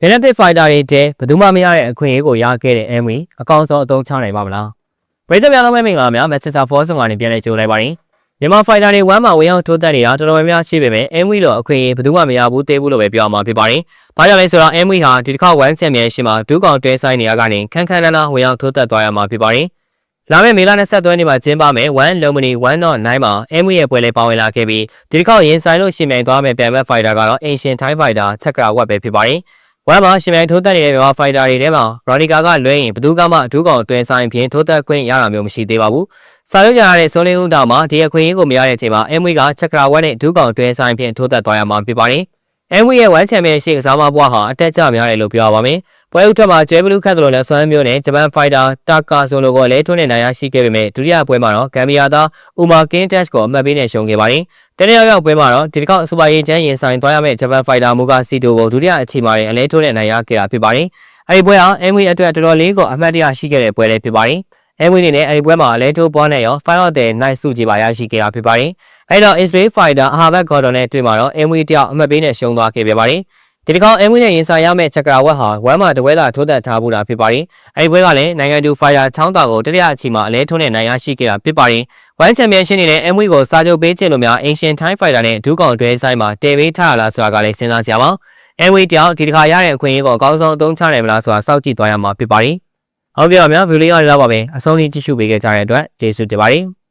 Benefit Fighter တွေတဲဘယ်သူမှမရတဲ့အခွင့်အရေးကိုရခဲ့တဲ့ Amway အကောင်းဆုံးအသုံးချနိုင်ပါမလားပရိသတ်များလုံးပဲမင်္ဂလာများ Manchester Force ကနေပြန်လည်ကြိုလိုက်ပါတယ်မြန်မာ Fighter တွေဝမ်းမှာဝင်ရောက်ထိုးတက်နေတာတော်တော်များများရှိပေမဲ့ Amway တော့အခွင့်အရေးဘယ်သူမှမရဘူးသေးဘူးလို့ပဲပြောရမှာဖြစ်ပါတယ်။ဘာကြောင့်လဲဆိုတော့ Amway ဟာဒီတစ်ခါ One Championship မှာဒူးကောင်တွဲဆိုင်နေရကနေခန်းခန်းနားနားဝင်ရောက်ထိုးတက်သွားရမှာဖြစ်ပါတယ်။လာမယ့်မေလ23ရက်နေ့မှာကျင်းပမယ်1 Lomini 1.9မှာ Amway ရဲ့ပွဲလေးပါဝင်လာခဲ့ပြီးဒီတစ်ခါရင်ဆိုင်လို့ရှင်မြိုင်သွားမယ့်ပြန်ဘက် Fighter ကတော့ Asian Thai Fighter ချက်ကရာဝက်ပဲဖြစ်ပါတယ်။ ဝမ်မှာရှင်မြိုင်ထိုးတက်နေတဲ့မြန်မာဖိုက်တာတွေထဲမှာရော်နီကာကလွဲရင်ဘယ်သူကမှအထူးကောင်တွင်ဆိုင်ဖြင့်ထိုးတက်ခွင့်ရတာမျိုးမရှိသေးပါဘူး။စာချုပ်ကြရတဲ့စိုးလင်းဦးတောင်မှာဒီအခွင့်အရေးကိုမရတဲ့အချိန်မှာအမ်ဝေကချက်ကရာဝက်နဲ့အထူးကောင်တွင်ဆိုင်ဖြင့်ထိုးတက်သွားရမှာဖြစ်ပါတယ်။အမ်ဝေရဲ့ဝမ်ချန်ပီယံရှစ်ကစားမဘွားဟာအတက်ကြများတယ်လို့ပြောရပါမယ်။ ပွဲဥထက်မှာကျဲဘလူးခတ်သလိုလက်ဆွမ်းမျိုးနဲ့ဂျပန်ဖိုက်တာတာကာဆိုလိုကိုလည်းထွန်းနေနိုင်ရရှိခဲ့ပေမဲ့ဒုတိယပွဲမှာတော့ဂမ်ဘီယာသားအူမာကင်းတက်ကိုအမှတ်ပေးနဲ့ရှုံးခဲ့ပါတယ်။တနေ့ရောက်ပွဲမှာတော့ဒီတစ်ခေါက်စူပါရင်ချမ်းရင်ဆိုင်သွားရမယ့်ဂျပန်ဖိုက်တာမူကာစီတိုကိုဒုတိယအချိန်မှာလည်းအလဲထိုးနဲ့နိုင်ရခဲ့တာဖြစ်ပါတယ်။အဲဒီပွဲဟာအမ်ဝေအတွက်တော်တော်လေးကိုအမှတ်တရရှိခဲ့တဲ့ပွဲလေးဖြစ်ပါတယ်။အမ်ဝေအနေနဲ့အဲဒီပွဲမှာအလဲထိုးပေါ်နဲ့ရော Fire of the Night စုကြည်ပါရရှိခဲ့တာဖြစ်ပါတယ်။အဲဒီတော့ Israel Fighter အဟာဘတ်ဂေါ်ဒွန်နဲ့တွေ့မှာတော့အမ်ဝေတယောက်အမှတ်ပေးနဲ့ရှုံးသွားခဲ့ပြပါတယ်။ ဒီတစ်ခေါက်အမ်ဝီနဲ့ရင်ဆိုင်ရမယ့်ချက်ကရာဝက်ဟာဝမ်မှာတပွဲလာထိုးသက်ထားမှုတာဖြစ်ပါတယ်။အဲဒီပွဲကလည်းနိုင်ငံတူဖိုင်ယာချောင်းတာကိုတတိယအချိန်မှာအလဲထုံးနဲ့နိုင်ရရှိခဲ့တာဖြစ်ပါတယ်။ဝမ်ချန်ပီယံရှင်းနေတဲ့အမ်ဝီကိုစာချုပ်ပေးချင်လို့များ Asian Thai Fighter နဲ့ဒူးကောင်တွဲဆိုင်မှာတည်ပေးထားရလားဆိုတာကလည်းစဉ်းစားကြပါဦး။အမ်ဝီတယောက်ဒီတစ်ခါရတဲ့အခွင့်အရေးကိုအကောင်းဆုံးအသုံးချနိုင်မလားဆိုတာစောင့်ကြည့်သွားရမှာဖြစ်ပါတယ်။ဟုတ်ကဲ့ပါဗျာဗီဒီယိုလေးရတော့ပါပဲအဆုံးထိကြည့်ရှုပေးခဲ့ကြတဲ့အတွက်ကျေးဇူးတင်ပါတယ်။